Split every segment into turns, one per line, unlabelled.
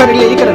Sir ಇಲ್ಲಿ ಈ ಕಡೆ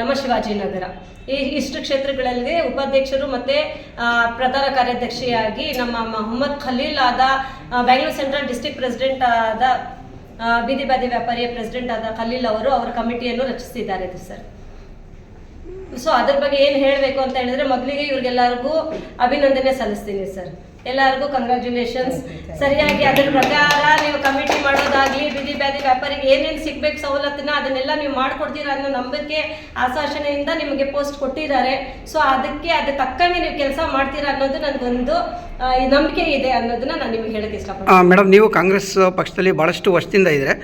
ನಮ್ಮ ಶಿವಾಜಿನಗರ ಈ ಇಷ್ಟು ಕ್ಷೇತ್ರಗಳಲ್ಲಿ ಉಪಾಧ್ಯಕ್ಷರು ಮತ್ತು ಪ್ರಧಾನ ಕಾರ್ಯದರ್ಶಿಯಾಗಿ ನಮ್ಮ ಮೊಹಮ್ಮದ್ ಖಲೀಲ್ ಆದ ಬೆಂಗಳೂರು ಸೆಂಟ್ರಲ್ ಡಿಸ್ಟಿಕ್ ಪ್ರೆಸಿಡೆಂಟ್ ಆದ ಬೀದಿ ಬಾದಿ ವ್ಯಾಪಾರಿಯ ಪ್ರೆಸಿಡೆಂಟ್ ಆದ ಖಲೀಲ್ ಅವರು ಅವರ ಕಮಿಟಿಯನ್ನು ರಚಿಸಿದ್ದಾರೆ ಸರ್. ಸೊ ಅದ್ರ ಬಗ್ಗೆ ಏನು ಹೇಳಬೇಕು ಅಂತ ಹೇಳಿದ್ರೆ, ಮೊದಲಿಗೆ ಇವ್ರಿಗೆಲ್ಲರಿಗೂ ಅಭಿನಂದನೆ ಸಲ್ಲಿಸ್ತೀನಿ ಸರ್. ಎಲ್ಲರಿಗೂ ಕಂಗ್ರ್ಯಾಚುಲೇಷನ್ಸ್ ಸರಿಯಾಗಿ ಅದ್ರ ಪ್ರಕಾರ ನೀವು ಕಮಿಟಿ ಮಾಡೋದಾಗ್ಲಿ ಬೀದಿ ಬ್ಯಾದಿ ವ್ಯಾಪಾರಿಗೆ ಏನೇನು ಸಿಗ್ಬೇಕು ಸವಲತ್ತಿನ ಅದನ್ನೆಲ್ಲ ನೀವು ಮಾಡ್ಕೊಡ್ತೀರಾ ಅನ್ನೋ ನಂಬಿಕೆ ಆಶಾಸನೆಯಿಂದ ನಿಮಗೆ ಪೋಸ್ಟ್ ಕೊಟ್ಟಿದ್ದಾರೆ. ಸೊ ಅದಕ್ಕೆ ಅದು ತಕ್ಕಂಗೆ ನೀವು ಕೆಲಸ ಮಾಡ್ತೀರಾ ಅನ್ನೋದು ನನಗೊಂದು ನಂಬಿಕೆ ಇದೆ ಅನ್ನೋದನ್ನ ನಾನು ನಿಮಗೆ ಹೇಳಕ್ಕೆ ಇಷ್ಟಪಡ್ತೀನಿ.
ಮೇಡಮ್ ನೀವು ಕಾಂಗ್ರೆಸ್ ಪಕ್ಷದಲ್ಲಿ ಭಾಳಷ್ಟು ವರ್ಷದಿಂದ ಇದ್ರೆ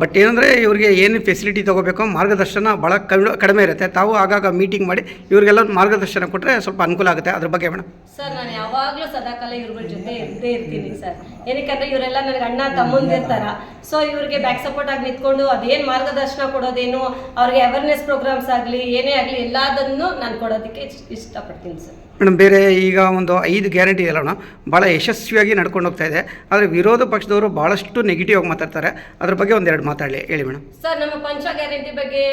ಬಟ್ ಏನಂದರೆ ಇವರಿಗೆ ಏನು ಫೆಸಿಲಿಟಿ ತಗೋಬೇಕು ಮಾರ್ಗದರ್ಶನ ಭಾಳ ಕಡಿಮೆ ಕಡಿಮೆ ಇರುತ್ತೆ. ತಾವು ಆಗಾಗ ಮೀಟಿಂಗ್ ಮಾಡಿ ಇವರಿಗೆಲ್ಲ ಮಾರ್ಗದರ್ಶನ ಕೊಟ್ಟರೆ ಸ್ವಲ್ಪ ಅನುಕೂಲ ಆಗುತ್ತೆ. ಅದ್ರ ಬಗ್ಗೆ ಮೇಡಮ್.
ಸರ್ ನಾನು ಯಾವಾಗಲೂ ಸದಾಕಾಲ ಇವ್ರ ಜೊತೆ ಇದ್ದೇ ಇರ್ತೀನಿ ಸರ್. ಏನಕ್ಕಂದ್ರೆ ಇವರೆಲ್ಲ ನನಗೆ ಅಣ್ಣ ತಮ್ಮಂದಿರ್ತಾರ ಸೊ ಇವ್ರಿಗೆ ಬ್ಯಾಕ್ ಸಪೋರ್ಟ್ ಆಗಿ ನಿಂತ್ಕೊಂಡು ಅದೇನು ಮಾರ್ಗದರ್ಶನ ಕೊಡೋದೇನು, ಅವ್ರಿಗೆ ಅವೇರ್ನೆಸ್ ಪ್ರೋಗ್ರಾಮ್ಸ್ ಆಗಲಿ, ಏನೇ ಆಗಲಿ ಎಲ್ಲದನ್ನು ನಾನು ಕೊಡೋದಕ್ಕೆ ಇಷ್ಟ- ಇಷ್ಟಪಡ್ತೀನಿ ಸರ್.
ಮೇಡಮ್, ಬೇರೆ ಈಗ ಒಂದು ಐದು ಗ್ಯಾರಂಟಿ ಇದೆಲ್ಲ ಮೇಡಮ್ ಭಾಳ ಯಶಸ್ವಿಯಾಗಿ ನಡ್ಕೊಂಡು ಹೋಗ್ತಾ ಇದೆ. ಆದರೆ ವಿರೋಧ ಪಕ್ಷದವರು ಭಾಳಷ್ಟು ನೆಗೆಟಿವ್ ಆಗಿ ಮಾತಾಡ್ತಾರೆ. ಅದ್ರ ಬಗ್ಗೆ ಒಂದೆರಡು ಮಾತಾಡಲಿ, ಹೇಳಿ ಮೇಡಮ್.
ಸರ್, ನಮ್ಮ ಪಂಚ ಗ್ಯಾರಂಟಿ ಬಗ್ಗೆ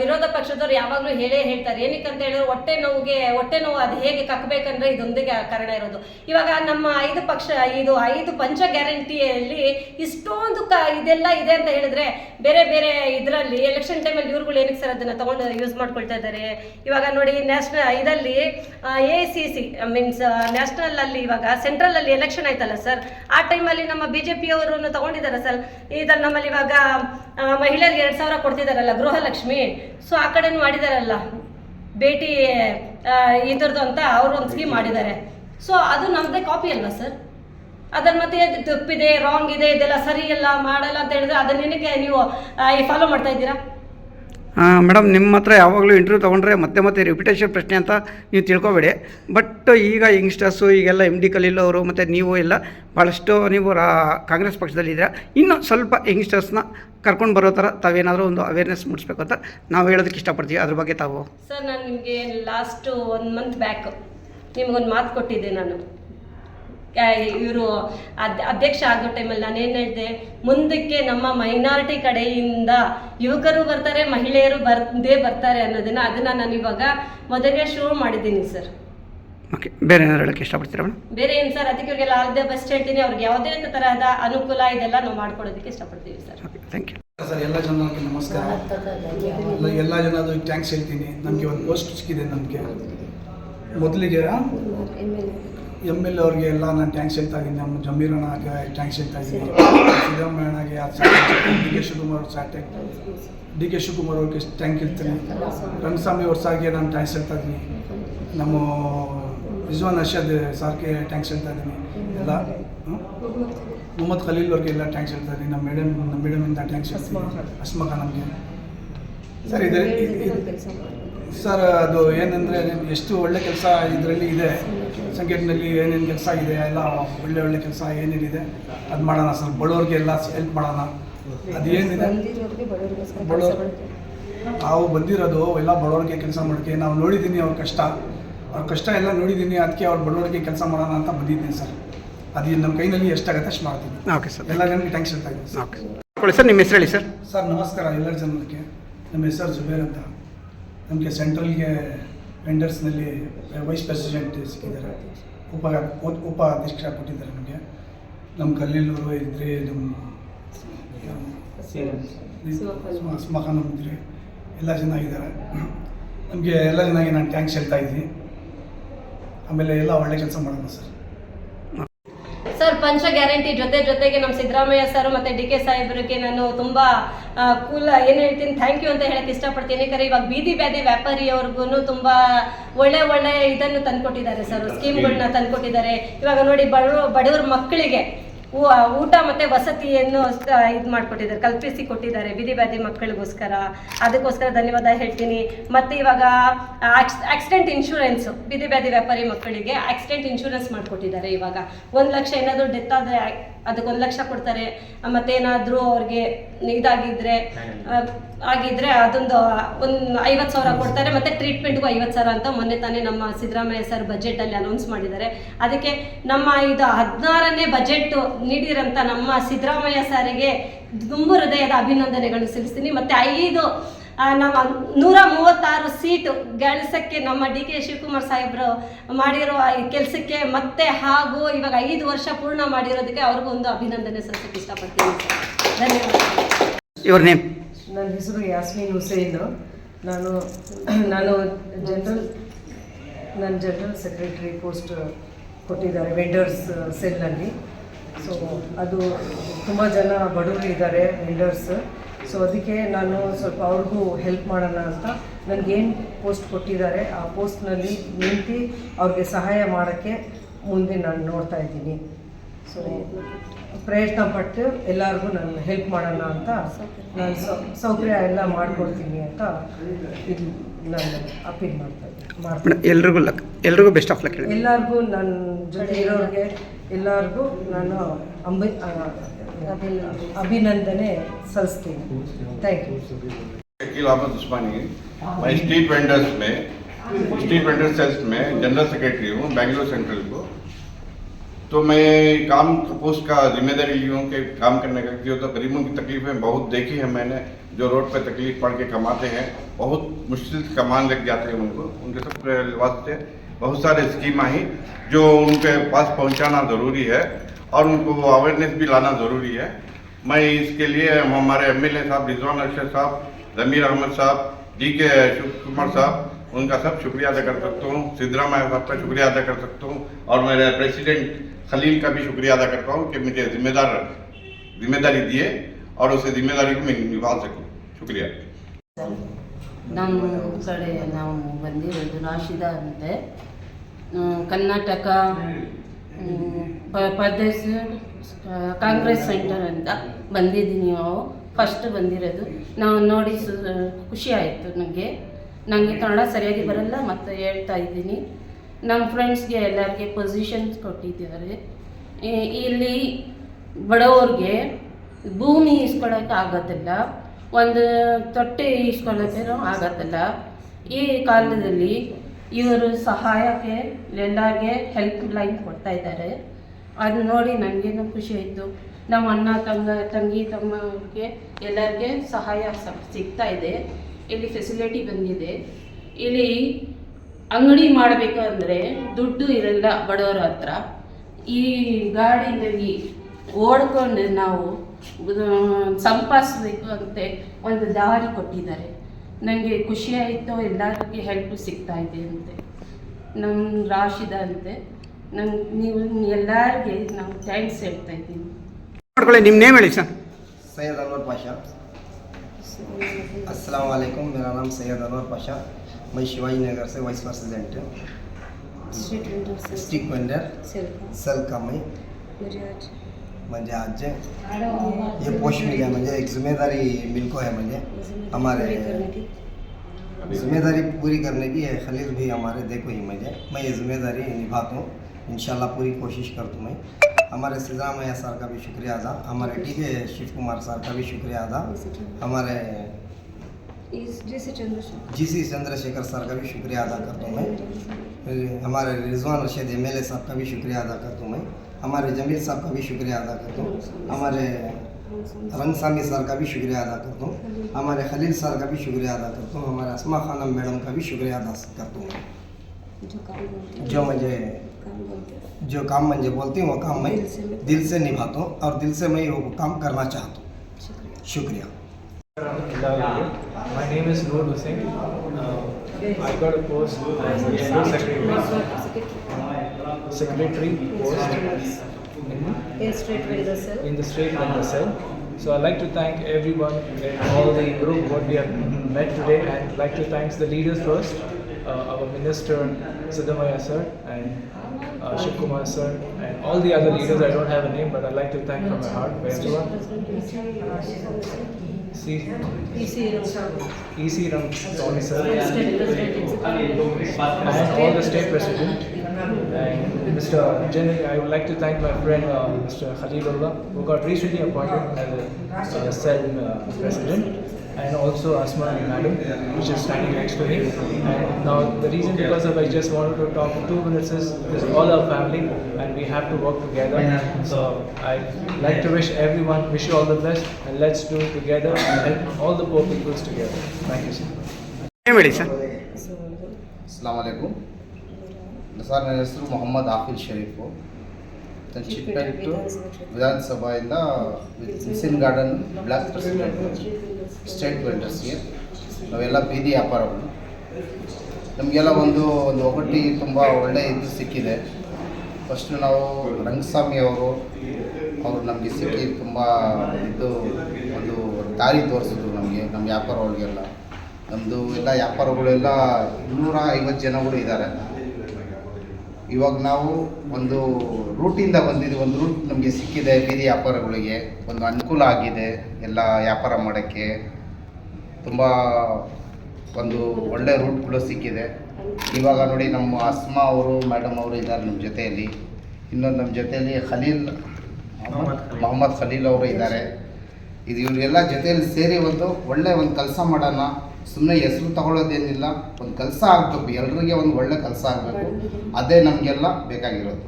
ವಿರೋಧ ಪಕ್ಷದವ್ರು ಯಾವಾಗಲೂ ಹೇಳೇ ಹೇಳ್ತಾರೆ. ಏನಕ್ಕೆ ಅಂತ ಹೇಳಿದ್ರೆ ಹೊಟ್ಟೆ ನೋವಿಗೆ, ಹೊಟ್ಟೆ ನೋವು ಅದು ಹೇಗೆ ಕಕ್ಕಬೇಕಂದ್ರೆ ಇದೊಂದಿಗೆ ಕಾರಣ ಇರೋದು. ಇವಾಗ ನಮ್ಮ ಐದು ಪಕ್ಷ, ಇದು ಐದು ಪಂಚ ಗ್ಯಾರಂಟಿಯಲ್ಲಿ ಇಷ್ಟೊಂದು ಕ, ಇದೆಲ್ಲ ಇದೆ ಅಂತ ಹೇಳಿದ್ರೆ ಬೇರೆ ಬೇರೆ ಇದರಲ್ಲಿ ಎಲೆಕ್ಷನ್ ಟೈಮಲ್ಲಿ ಇವ್ರುಗಳು ಏನಕ್ಕೆ ಸರ್ ಅದನ್ನ ತಗೊಂಡು ಯೂಸ್ ಮಾಡ್ಕೊಳ್ತಾ ಇದ್ದಾರೆ? ಇವಾಗ ನೋಡಿ ನ್ಯಾಷನಲ್ ಇದರಲ್ಲಿ A C C means national ಅಲ್ಲಿ ಇವಾಗ ಸೆಂಟ್ರಲ್ ಅಲ್ಲಿ ಎಲೆಕ್ಷನ್ ಆಯ್ತಲ್ಲ ಸರ್ ಆ ಟೈಮಲ್ಲಿ ನಮ್ಮ ಬಿಜೆಪಿ ಅವರು ತಗೊಂಡಿದ್ದಾರೆ ಸರ್ ಇದನ್ನ ನಮ್ಮಲ್ಲಿ ಇವಾಗ ಮಹಿಳೆಯರಿಗೆ ಎರಡು ಸಾವಿರ ಕೊಡ್ತಿದ್ದಾರಲ್ಲ ಗೃಹಲಕ್ಷ್ಮಿ. ಸೊ ಆ ಕಡೆನೂ ಮಾಡಿದಾರಲ್ಲ? ಭೇಟಿ ಇದರದ್ದು ಅಂತ ಅವರು ಒಂದು ಸ್ಕೀಮ್ ಮಾಡಿದ್ದಾರೆ. ಸೊ ಅದು ನಮ್ಮದೇ ಕಾಪಿ ಅಲ್ವಾ ಸರ್ ಅದನ್ನ ಮತ್ತೆ ತಪ್ಪಿದೆ ರಾಂಗ್ ಇದೆ, ಇದೆಲ್ಲ ಸರಿ ಎಲ್ಲ ಮಾಡಲ್ಲ ಅಂತ ಹೇಳಿದ್ರೆ ಅದನ್ನೇನಕ್ಕೆ ನೀವು ಫಾಲೋ ಮಾಡ್ತಾ ಇದ್ದೀರಾ?
ಮೇಡಮ್, ನಿಮ್ಮ ಹತ್ರ ಯಾವಾಗಲೂ ಇಂಟರ್ವ್ಯೂ ತೊಗೊಂಡ್ರೆ ಮತ್ತೆ ಮತ್ತೆ ರೆಪ್ಯುಟೇಷನ್ ಪ್ರಶ್ನೆ ಅಂತ ನೀವು ತಿಳ್ಕೊಬೇಡಿ. ಬಟ್ ಈಗ ಯಂಗ್ಸ್ಟರ್ಸು ಈಗೆಲ್ಲ ಎಂ ಡಿ ಕಲೀಲವರು ಮತ್ತು ನೀವು ಎಲ್ಲ ಭಾಳಷ್ಟು ನೀವು ರಾ, ಕಾಂಗ್ರೆಸ್ ಪಕ್ಷದಲ್ಲಿದ್ದೀರಾ ಇನ್ನೂ ಸ್ವಲ್ಪ ಯಂಗ್ಸ್ಟರ್ಸ್ನ ಕರ್ಕೊಂಡು ಬರೋ ಥರ ತಾವೇನಾದರೂ ಒಂದು ಅವೇರ್ನೆಸ್ ಮೂಡಿಸ್ಬೇಕು ಅಂತ ನಾವು ಹೇಳೋದಕ್ಕೆ ಇಷ್ಟಪಡ್ತೀವಿ. ಅದ್ರ ಬಗ್ಗೆ ತಾವು.
ಸರ್ ನಾನು ನಿಮಗೆ ಲಾಸ್ಟು ಒನ್ ಮಂತ್ ಬ್ಯಾಕ್ ನಿಮಗೊಂದು ಮಾತು ಕೊಟ್ಟಿದ್ದೆ ನಾನು. ಇವರು ಅಧ್ಯಕ್ಷ ಆಗೋ ಟೈಮಲ್ಲಿ ನಾನು ಏನು ಹೇಳಿದೆ ಮುಂದಕ್ಕೆ ನಮ್ಮ ಮೈನಾರಿಟಿ ಕಡೆಯಿಂದ ಯುವಕರು ಬರ್ತಾರೆ ಮಹಿಳೆಯರು ಬರ್ದೇ ಬರ್ತಾರೆ ಅನ್ನೋದನ್ನ ಅದನ್ನ ನಾನು ಇವಾಗ ಮೊದಲೇ ಶುರು ಮಾಡಿದ್ದೀನಿ ಸರ್
ಓಕೆ ಬೇರೆ ಏನಾದ್ರು ಹೇಳಕ್ಕೆ ಇಷ್ಟಪಡ್ತೀರಾ ಮೇಡಮ್
ಬೇರೆ ಏನು ಸರ್ ಅದಕ್ಕೆ ಇವರಿಗೆಲ್ಲ ಆಲ್ ದ ಬೆಸ್ಟ್ ಹೇಳ್ತೀನಿ ಅವ್ರಿಗೆ ಯಾವುದೇ ತರಹದ ಅನುಕೂಲ ಇದೆಲ್ಲ ನಾವು ಮಾಡ್ಕೊಡೋದಕ್ಕೆ ಇಷ್ಟಪಡ್ತೀವಿ sir
okay thank you
sir ಎಲ್ಲ ಜನಕ್ಕೆ ನಮಸ್ಕಾರ. ಎಲ್ಲ ಎಲ್ಲ ಜನದು ಥ್ಯಾಂಕ್ಸ್ ಹೇಳ್ತೀನಿ. ನಮಗೆ ಒಂದು ಪೋಸ್ಟ್ ಸಿಕ್ಕಿದೆ ನಮಗೆ. ಮೊದಲಿಗೆ ಎಂ ಎಲ್ ಅವ್ರಿಗೆ ಎಲ್ಲ ನಾನು ಟ್ಯಾಂಕ್ಸ್ ಹೇಳ್ತಾ ಇದ್ದೀನಿ. ನಮ್ಮ ಜಮೀರ್ ಅಣ್ಣಗೆ ಥ್ಯಾಂಕ್ಸ್ ಹೇಳ್ತಾ ಇದ್ದೀನಿ. ಸಿದ್ದರಾಮಯ್ಯಗೆ ಡಿ ಕೆ ಶಿವಕುಮಾರ್ ಅವ್ರ ಸಾಟೆ ಡಿ ಕೆ ಶಿವಕುಮಾರ್ ಅವ್ರಿಗೆ ಟ್ಯಾಂಕ್ ಹೇಳ್ತೀನಿ. ರಂಗಸ್ವಾಮಿ ಅವ್ರ ಸಾರ್ಗೆ ನಾನು ಟ್ಯಾಂಕ್ಸ್ ಹೇಳ್ತಾ ಇದ್ದೀನಿ. ನಮ್ಮ ರಿಜ್ವಾನ್ ಅರ್ಷದ್ ಸಾರ್ಗೆ ಟ್ಯಾಂಕ್ಸ್ ಹೇಳ್ತಾ ಇದ್ದೀನಿ. ಎಲ್ಲ ಉಮತ್ ಮೊಹಮ್ಮದ್ ಖಲೀಲ್ ಅವ್ರಿಗೆಲ್ಲ ಟ್ಯಾಂಕ್ಸ್ ಹೇಳ್ತಾ ಇದ್ದೀನಿ. ನಮ್ಮ ಮೇಡಮ್ ನಮ್ಮ ಮೇಡಮಿಂದ ಟ್ಯಾಂಕ್ಸ್ ಹೇಳ್ತೀನಿ ಅಸ್ಮಕ ನಮಗೆ. ಸರ್ ಇದೆ ಸರ್ ಅದು ಏನಂದರೆ ಎಷ್ಟು ಒಳ್ಳೆ ಕೆಲಸ ಇದರಲ್ಲಿ ಇದೆ? ಸಂಘಟನೆಯಲ್ಲಿ ಏನೇನು ಕೆಲಸ ಇದೆ? ಎಲ್ಲ ಒಳ್ಳೆ ಒಳ್ಳೆ ಕೆಲಸ ಏನೇನಿದೆ? ಅದು ಮಾಡೋಣ ಸರ್. ಬಡವ್ರಿಗೆ ಎಲ್ಲ ಹೆಲ್ಪ್ ಮಾಡೋಣ. ಅದೇನಿದೆ? ಬಡವ್ರು ನಾವು ಬಂದಿರೋದು ಎಲ್ಲ ಬಡವ್ರಿಗೆ ಕೆಲಸ ಮಾಡೋಕ್ಕೆ ನಾವು ನೋಡಿದ್ದೀನಿ ಅವ್ರ ಕಷ್ಟ. ಅವ್ರ ಕಷ್ಟ ಎಲ್ಲ ನೋಡಿದ್ದೀನಿ. ಅದಕ್ಕೆ ಅವ್ರ ಬಡವರಿಗೆ ಕೆಲಸ ಮಾಡೋಣ ಅಂತ ಬಂದಿದ್ದೀನಿ ಸರ್. ಅದು ನಮ್ಮ ಕೈನಲ್ಲಿ ಎಷ್ಟಾಗತ್ತೆ ಅಷ್ಟು ಮಾಡ್ತೀನಿ.
ಓಕೆ ಸರ್
ಎಲ್ಲ ನನಗೆ ಥ್ಯಾಂಕ್ಸ್ ಹೇಳ್ತಾ ಇದ್ದೀನಿ ಸರ್.
ಓಕೆ ಸರ್ ನಿಮ್ಮ ಹೆಸರು ಹೇಳಿ ಸರ್.
ಸರ್ ನಮಸ್ಕಾರ ಎಲ್ಲರ ಜನರಿಗೆ ನಮ್ಮ ಹೆಸರು ಜುಬೇರ್ ಅಂತ. ನಮಗೆ ಸೆಂಟ್ರಲ್ಗೆ ವೆಂಡರ್ಸ್ನಲ್ಲಿ ವೈಸ್ ಪ್ರೆಸಿಡೆಂಟ್ ಸಿಕ್ಕಿದ್ದಾರೆ. ಉಪ ಉಪ ಅಧ್ಯಕ್ಷ ಕೊಟ್ಟಿದ್ದಾರೆ ನಮಗೆ. ನಮ್ಮ ಕಲ್ಲಿನವರು ಇದ್ರಿ ನಮ್ಮ ಸ್ಮಕ ಇದ್ರಿ ಎಲ್ಲ ಚೆನ್ನಾಗಿದ್ದಾರೆ ಇದ್ದಾರೆ. ನಮಗೆ ಎಲ್ಲ ಚೆನ್ನಾಗಿ ನಾನು ಟ್ಯಾಂಕ್ಸ್ ಹೇಳ್ತಾ ಇದ್ದೀನಿ. ಆಮೇಲೆ ಎಲ್ಲ ಒಳ್ಳೆ ಕೆಲಸ ಮಾಡೋಣ ಸರ್.
ಪಂಚ ಗ್ಯಾರಂಟಿ ಜೊತೆ ಜೊತೆಗೆ ನಮ್ಮ ಸಿದ್ದರಾಮಯ್ಯ ಸರ್ ಮತ್ತೆ ಡಿ ಕೆ ಸಾಹೇಬರಿಗೆ ನಾನು ತುಂಬಾ ಕೂಲ್ ಏನು ಹೇಳ್ತೀನಿ ಥ್ಯಾಂಕ್ ಯು ಅಂತ ಹೇಳಕ್ ಇಷ್ಟಪಡ್ತೀನಿ. ಕರೆ ಇವಾಗ ಬೀದಿ ಬ್ಯಾದಿ ವ್ಯಾಪಾರಿಯವ್ರಿಗೂ ತುಂಬಾ ಒಳ್ಳೆ ಒಳ್ಳೆ ಇದನ್ನು ತಂದ್ಕೊಟ್ಟಿದ್ದಾರೆ ಸರ್ ಸ್ಕೀಮ್ಗಳನ್ನ ತಂದ್ಕೊಟ್ಟಿದ್ದಾರೆ. ಇವಾಗ ನೋಡಿ ಬಡವ್ರ, ಬಡವರ ಮಕ್ಕಳಿಗೆ ಊಟ ಮತ್ತೆ ವಸತಿಯನ್ನು ಇದು ಮಾಡಿಕೊಟ್ಟಿದ್ದಾರೆ, ಕಲ್ಪಿಸಿ ಕೊಟ್ಟಿದ್ದಾರೆ ಬೀದಿ ಬದಿ ಮಕ್ಕಳಿಗೋಸ್ಕರ. ಅದಕ್ಕೋಸ್ಕರ ಧನ್ಯವಾದ ಹೇಳ್ತೀನಿ. ಮತ್ತೆ ಇವಾಗ ಆಕ್ಸಿಡೆಂಟ್ ಇನ್ಶೂರೆನ್ಸ್ ಬೀದಿ ಬದಿ ವ್ಯಾಪಾರಿ ಮಕ್ಕಳಿಗೆ ಆಕ್ಸಿಡೆಂಟ್ ಇನ್ಶೂರೆನ್ಸ್ ಮಾಡಿಕೊಟ್ಟಿದ್ದಾರೆ ಇವಾಗ. ಒಂದು ಲಕ್ಷ ಏನಾದರೂ ಡೆತ್ ಆದರೆ ಅದಕ್ಕೆ ಒಂದು ಲಕ್ಷ ಕೊಡ್ತಾರೆ. ಮತ್ತೇನಾದರೂ ಅವ್ರಿಗೆ ಇದಾಗಿದ್ರೆ ಆಗಿದ್ರೆ ಅದೊಂದು ಒಂದು ಐವತ್ತು ಸಾವಿರ ಕೊಡ್ತಾರೆ. ಮತ್ತೆ ಟ್ರೀಟ್ಮೆಂಟ್ಗೂ ಐವತ್ತು ಸಾವಿರ ಅಂತ ಮೊನ್ನೆ ತಾನೇ ನಮ್ಮ ಸಿದ್ದರಾಮಯ್ಯ ಸರ್ ಬಜೆಟಲ್ಲಿ ಅನೌನ್ಸ್ ಮಾಡಿದ್ದಾರೆ. ಅದಕ್ಕೆ ನಮ್ಮ ಇದು ಹದಿನಾರನೇ ಬಜೆಟ್ ನೀಡಿರಂಥ ನಮ್ಮ ಸಿದ್ದರಾಮಯ್ಯ ಸಾರಿಗೆ ತುಂಬ ಹೃದಯದ ಅಭಿನಂದನೆಗಳು ಸಲ್ಲಿಸ್ತೀನಿ. ಮತ್ತೆ ಐದು ನಮ್ಮ ನೂರ ಮೂವತ್ತಾರು ಸೀಟು ಗಳಿಸಕ್ಕೆ ನಮ್ಮ ಡಿ ಕೆ ಶಿವಕುಮಾರ್ ಸಾಹೇಬ್ರು ಮಾಡಿರೋ ಕೆಲಸಕ್ಕೆ ಮತ್ತೆ ಹಾಗೂ ಇವಾಗ ಐದು ವರ್ಷ ಪೂರ್ಣ ಮಾಡಿರೋದಕ್ಕೆ ಅವ್ರಿಗೂ ಒಂದು ಅಭಿನಂದನೆ ಸಲ್ಲಿಸಕ್ಕೆ ಇಷ್ಟಪಡ್ತೀನಿ ಧನ್ಯವಾದ.
ನೇಮ್
ನನ್ನ ಹೆಸರು ಯಾಸ್ಮಿನ್ ಹುಸೇನ್. ನಾನು ನಾನು ಜನರಲ್ ನನ್ನ ಜನರಲ್ ಸೆಕ್ರೆಟರಿ ಪೋಸ್ಟ್ ಕೊಟ್ಟಿದ್ದಾರೆ ವೆಂಡರ್ಸ್ ಸೆಲ್ನಲ್ಲಿ ಸೊ ಅದು ತುಂಬ ಜನ ಬಡವರು ಇದ್ದಾರೆ ವೆಂಡರ್ಸ್ ಸೊ ಅದಕ್ಕೆ ನಾನು ಸ್ವಲ್ಪ ಅವ್ರಿಗೂ ಹೆಲ್ಪ್ ಮಾಡೋಣ ಅಂತ. ನನಗೇನು ಪೋಸ್ಟ್ ಕೊಟ್ಟಿದ್ದಾರೆ ಆ ಪೋಸ್ಟ್ನಲ್ಲಿ ನಿಂತು ಅವ್ರಿಗೆ ಸಹಾಯ ಮಾಡೋಕ್ಕೆ ಮುಂದೆ ನಾನು ನೋಡ್ತಾ ಇದ್ದೀನಿ. ಸೊ ಪ್ರಯತ್ನ ಪಟ್ಟು ಎಲ್ಲರಿಗೂ ನಾನು ಹೆಲ್ಪ್ ಮಾಡೋಣ ಅಂತ. ನಾನು ಸೌ- ಸೌಕರ್ಯ ಎಲ್ಲ ಮಾಡಿಕೊಡ್ತೀನಿ ಅಂತ ಇದು ನಾನು ಅಪೀಲ್ ಮಾಡ್ತಾ ಇದ್ದೀನಿ.
ಎಲ್ರಿಗೂ ಲಕ್ ಎಲ್ರಿಗೂ ಬೆಸ್ಟ್ ಆಫ್ ಲಕ್
ಎಲ್ಲರಿಗೂ ನನ್ನ ಜೊತೆ ಇರೋರಿಗೆ ಎಲ್ಲರಿಗೂ ನಾನು ಅಂಬಿ ಅಭಿನಂದನೆ ಸಲ್ಲಿಸ್ತೀನಿ ಥ್ಯಾಂಕ್ ಯು
शकील अहमद उस्मानी मैं स्ट्रीट वेंडर्स में स्ट्रीट वेंडर सेल्स में जनरल सेक्रेटरी हूँ बेंगलोर सेंट्रल को तो मैं काम पोस्ट का जिम्मेदारी ली हूँ कि काम करने का क्यों तो गरीबों की तकलीफें बहुत देखी है मैंने जो रोड पे तकलीफ पड़ के कमाते हैं बहुत मुश्किल से कमान लग जाते हैं उनको उनके सब वास्ते बहुत सारे स्कीम आई जो उनके पास पहुंचाना ज़रूरी है और उनको अवेयरनेस भी लाना ज़रूरी है मैं इसके लिए हम हमारे एम साहब रिजवान अरशद साहब जमीर अहमद साहब डी के शिव कुमार साहब उनका सब शुक्रिया अदा कर सकता हूँ सिद्धरामैया साहब का शुक्रिया अदा कर सकता हूँ और मेरे प्रेसिडेंट खलील का भी शुक्रिया अदा करता हूँ कि मुझे जिम्मेदार जिम्मेदारी दिए और उस जिम्मेदारी को मैं निभा सकूँ शुक्रिया
ನಮ್ಮ ಕಡೆ ನಾವು ಬಂದಿರೋದು ರಾಶಿದ ಅಂತೆ ಆ, ಕರ್ನಾಟಕ ಮ್, ಪ- ಪ್ರದೇಶ ಆ, ಕಾಂಗ್ರೆಸ್ ಸೆಂಟರ್ ಅಂತ ಬಂದಿದ್ದೀನಿ ನಾವು. ಫಸ್ಟ್ ಬಂದಿರೋದು. ನಾವು ನೋಡಿ ಖುಷಿ ಆಯಿತು ನನಗೆ ನನಗೆ ಕನ್ನಡ ಸರಿಯಾಗಿ ಬರಲ್ಲ ಮತ್ತು ಹೇಳ್ತಾ ಇದ್ದೀನಿ. ನಮ್ಮ ಫ್ರೆಂಡ್ಸ್ಗೆ ಎಲ್ಲರಿಗೆ ಪೊಸಿಷನ್ಸ್ ಕೊಟ್ಟಿದ್ದಾರೆ. ಇಲ್ಲಿ ಬಡವ್ರಿಗೆ ಭೂಮಿ ಇಸ್ಕೊಳ್ಳೋಕೆ ಆಗೋದಿಲ್ಲ ಒಂದು ತೊಟ್ಟೆ ಇಸ್ಕೊಳ್ಳೋಕೆ ಆಗೋದಿಲ್ಲ ಈ ಕಾಲದಲ್ಲಿ ಇವರು ಸಹಾಯಕ್ಕೆ ಎಲ್ಲರಿಗೆ ಹೆಲ್ಪ್ ಲೈನ್ ಕೊಡ್ತಾ ಇದ್ದಾರೆ. ಅದು ನೋಡಿ ನನಗೇನು ಖುಷಿ ಆಯಿತು. ನಮ್ಮ ಅಣ್ಣ ತಂಗ ತಂಗಿ ತಮ್ಮಗೆ ಎಲ್ಲರಿಗೆ ಸಹಾಯ ಸಿಗ್ತಾ ಇದೆ. ಇಲ್ಲಿ ಫೆಸಿಲಿಟಿ ಬಂದಿದೆ. ಇಲ್ಲಿ ಅಂಗಡಿ ಮಾಡಬೇಕಂದ್ರೆ ದುಡ್ಡು ಇರಲ್ಲ ಬಡವರ ಹತ್ರ. ಈ ಗಾಡಿನಲ್ಲಿ ಓಡ್ಕೊಂಡು ನಾವು ಸಂಪಾದಿಸ್ಬೇಕು ಅಂತ ಒಂದು ದಾರಿ ಕೊಟ್ಟಿದ್ದಾರೆ. ನನಗೆ ಖುಷಿ ಆಯಿತು ಎಲ್ಲರಿಗೆ ಹೆಲ್ಪ್ ಸಿಗ್ತಾ ಇದೆ ಅಂತೆ ನಮ್ಮ ರಾಶಿದ ಅಂತೆ ನಂಗೆ ನೀವು ಎಲ್ಲರಿಗೆ ನಾವು ಥ್ಯಾಂಕ್ಸ್ ಹೇಳ್ತಾ ಇದ್ದೀನಿ
ಮಾಡ್ಕೊಳ್ಳಿ ನಿಮ್ಮ ನೇಮ್ ಹೇಳಿ ಸರ್
सैयद अनवर पाशा अस्सलाम वालेकुम मेरा नाम सैयद अनवर पाशा मैं शिवाजी नगर से वाइस प्रेसिडेंट हूँ स्टिक वेंडर सेल का मैं म्हणजे आज ये पोस्ट मिला मुझे एक ज़िम्मेदारी मिलको है मुझे हमारे ज़िम्मेदारी पूरी करने की है, खलील भी हमारे देखो ही मुझे मैं ये ज़िम्मेदारी निभाता हूँ। इंशाल्लाह पूरी कोशिश करता हूँ मैं। हमारे सिद्धरामैया सर का भी शुक्रिया अदा। हमारे डी के शिव कुमार सर का भी शुक्रिया अदा। हमारे जी सी चंद्रशेखर सर का भी शुक्रिया अदा करता हूँ मैं। हमारे Rizwan Rasheed M L A साहब का भी शुक्रिया अदा करता हूँ मैं। हमारे जमील साहब का भी शुक्रिया अदा करता हूँ। हमारे रंगसामी सर का भी शुक्रिया अदा करता हूँ। हमारे खलील सर का भी शुक्रिया अदा करता हूँ। हमारे असमा खानम मैडम का भी शुक्रिया अदा करता हूँ। जो मुझे जो काम मुझे बोलती हूँ वो काम मैं दिल से निभाता हूँ और दिल से मैं वो काम करना चाहता हूँ। शुक्रिया।
My name is Noor Hussain. Uh, I got a post as a Secretary, Secretary post in, in the state vendor cell. So I'd like to thank everyone in all the group what we have met today and I'd like to thank the leaders first, uh, our Minister Siddhamaya sir and uh, Shiv Kumar sir and all the other leaders. I don't have a name but I'd like to thank from my heart everyone. See, EC Ram Tony sir. And all the state president Mr. Jenny, I would like to thank my friend uh, Mr. Khalilullah, who got recently appointed as a uh, cell uh, president, and also Asma Madam, which is standing next to him. And now, the reason because of I just wanted to talk for two minutes is, is all our family, and we have to work together. So, I'd like to wish everyone, wish you all the best, and let's do it together and help all the poor peoples together. Thank you,
sir. Hey, Assalamu
alaikum. Sir ನನ್ನ ಹೆಸರು ಮೊಹಮ್ಮದ್ ಆಫಿಲ್ ಶರೀಫು. ನಾನು Chickpet ವಿಧಾನಸಭೆಯಿಂದ mission garden block president state ವೆಂಡರ್ಸ್ಗೆ ನಾವೆಲ್ಲ ಬೀದಿ ವ್ಯಾಪಾರಗಳು. ನಮಗೆಲ್ಲ ಒಂದು ಒಂದು ಒಗಟಿ ತುಂಬ ಒಳ್ಳೆಯ ಇದು ಸಿಕ್ಕಿದೆ. ಫಸ್ಟು ನಾವು ರಂಗಸ್ವಾಮಿ ಅವರು ಅವರು ನಮಗೆ ಸಿಕ್ಕಿ ತುಂಬ ಇದು ಒಂದು ದಾರಿ ತೋರಿಸಿದ್ರು ನಮಗೆ ನಮ್ಮ ವ್ಯಾಪಾರ ಒಳಗೆಲ್ಲ ನಮ್ಮದು ಎಲ್ಲ ವ್ಯಾಪಾರಗಳೆಲ್ಲ ಇನ್ನೂರ ಐವತ್ತು ಜನಗಳು ಇದ್ದಾರೆ. ಇವಾಗ ನಾವು ಒಂದು ರೂಟಿಂದ ಬಂದಿದ್ದು ಒಂದು ರೂಟ್ ನಮಗೆ ಸಿಕ್ಕಿದೆ ಬೀದಿ ವ್ಯಾಪಾರಗಳಿಗೆ. ಒಂದು ಅನುಕೂಲ ಆಗಿದೆ ಎಲ್ಲ ವ್ಯಾಪಾರ ಮಾಡೋಕ್ಕೆ. ತುಂಬ ಒಂದು ಒಳ್ಳೆ ರೂಟ್ಗಳು ಸಿಕ್ಕಿದೆ. ಇವಾಗ ನೋಡಿ ನಮ್ಮ ಅಸ್ಮಾ ಅವರು ಮೇಡಮ್ ಅವರು ಇದ್ದಾರೆ ನಮ್ಮ ಜೊತೆಯಲ್ಲಿ. ಇನ್ನೊಂದು ನಮ್ಮ ಜೊತೆಯಲ್ಲಿ ಖಲೀಲ್ ಮೊಹಮ್ಮದ್ ಖಲೀಲ್. ಅವರು ಇದ್ದಾರೆ. ಇದು ಇವರೆಲ್ಲ ಜೊತೆಯಲ್ಲಿ ಸೇರಿ ಒಂದು ಒಳ್ಳೆ ಒಂದು ಕೆಲಸ ಮಾಡೋಣ. ಸುಮ್ಮನೆ ಹೆಸರು ತಗೊಳ್ಳೋದೇನಿಲ್ಲ ಒಂದು ಕೆಲಸ ಆಗಬೇಕು ಎಲ್ರಿಗೆ ಒಂದು ಒಳ್ಳೆ ಕೆಲಸ ಆಗಬೇಕು ಅದೇ ನಮಗೆಲ್ಲ ಬೇಕಾಗಿರೋದು.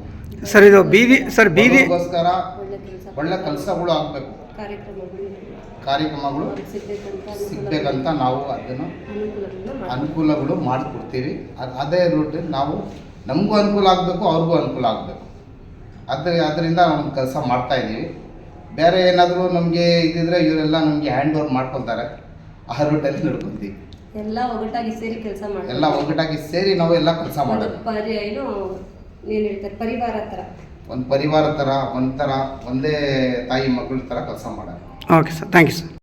ಸರ್ ಇದು ಬೀದಿ ಸರ್ ಬೀದಿಗೋಸ್ಕರ
ಅದಕ್ಕೋಸ್ಕರ ಒಳ್ಳೆ ಕೆಲಸಗಳು ಆಗಬೇಕು.
ಕಾರ್ಯಕ್ರಮಗಳು.
ಕಾರ್ಯಕ್ರಮಗಳು
ಸಿಗ್ಬೇಕಂತ
ನಾವು ಅದನ್ನು ಅನುಕೂಲಗಳು ಮಾಡಿಕೊಡ್ತೀವಿ. ಅದ್- ಅದೇ ರೂಟ್ ನಾವು ನಮಗೂ ಅನುಕೂಲ ಆಗಬೇಕು ಅವ್ರಿಗೂ ಅನುಕೂಲ ಆಗಬೇಕು. ಅದ್ರ ಅದರಿಂದ ನಾವು ಕೆಲಸ ಮಾಡ್ತಾ ಇದ್ದೀವಿ ಬೇರೆ ಏನಾದರೂ ನಮಗೆ ಇದ್ದಿದ್ರೆ ಇವರೆಲ್ಲ ನಮಗೆ ಹ್ಯಾಂಡ್ ಓವರ್ ಮಾಡ್ಕೊತಾರೆ ಆ ರೂಟಲ್ಲಿ ನಡ್ಕೊಂತೀವಿ.
ಎಲ್ಲ ಒಗ್ಗಟ್ಟಾಗಿ ಸೇರಿ ಕೆಲಸ ಮಾಡಿ
ಎಲ್ಲ ಒಗ್ಗಟ್ಟಾಗಿ ಸೇರಿ ನಾವು ಎಲ್ಲ ಕೆಲಸ ಮಾಡೋದು.
ಪರಿ ಏನು ಏನು ಹೇಳ್ತಾರೆ ಪರಿವಾರ ತರ
ಒಂದು ಪರಿವಾರ ಥರ ಒಂಥರ ಒಂದೇ ತಾಯಿ ಮಕ್ಕಳ ಥರ ಕೆಲಸ ಮಾಡೋದು.
Okay sir thank you sir